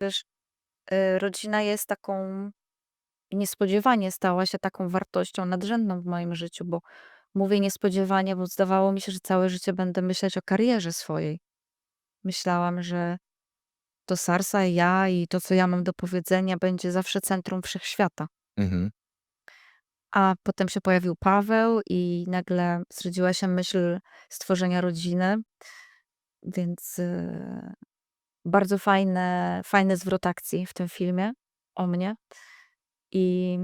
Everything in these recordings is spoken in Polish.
Wiesz, y, rodzina jest taką niespodziewanie stała się taką wartością nadrzędną w moim życiu, bo mówię niespodziewanie, bo zdawało mi się, że całe życie będę myśleć o karierze swojej. Myślałam, że to Sarsa i ja i to, co ja mam do powiedzenia, będzie zawsze centrum wszechświata. Mhm. A potem się pojawił Paweł i nagle zrodziła się myśl stworzenia rodziny. Więc, y, bardzo fajne fajny zwrot akcji w tym filmie o mnie. I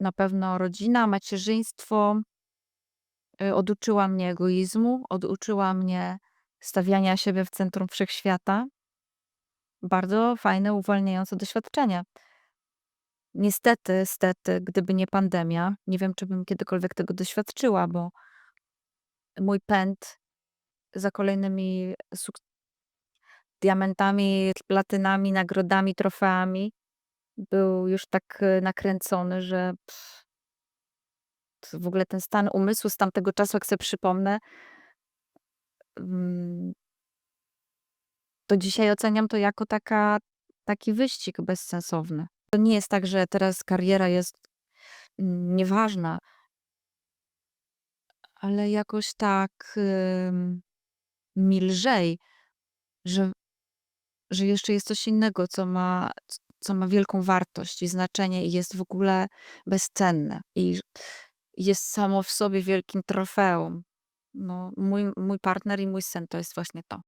na pewno rodzina, macierzyństwo y, oduczyła mnie egoizmu, oduczyła mnie stawiania siebie w centrum wszechświata. Bardzo fajne, uwalniające doświadczenie. Niestety, stety, gdyby nie pandemia, nie wiem, czy bym kiedykolwiek tego doświadczyła, bo mój pęd za kolejnymi suk diamentami, platynami, nagrodami, trofeami był już tak, y, nakręcony, że w ogóle ten stan umysłu z tamtego czasu, jak sobie przypomnę mm to dzisiaj oceniam to jako taka taki wyścig bezsensowny. To nie jest tak, że teraz kariera jest, mm, nieważna. Ale jakoś tak, ym, mi lżej, że że jeszcze jest coś innego, co ma co ma wielką wartość i znaczenie i jest w ogóle bezcenne. I jest samo w sobie wielkim trofeum. No, mój mój partner i mój syn to jest właśnie to.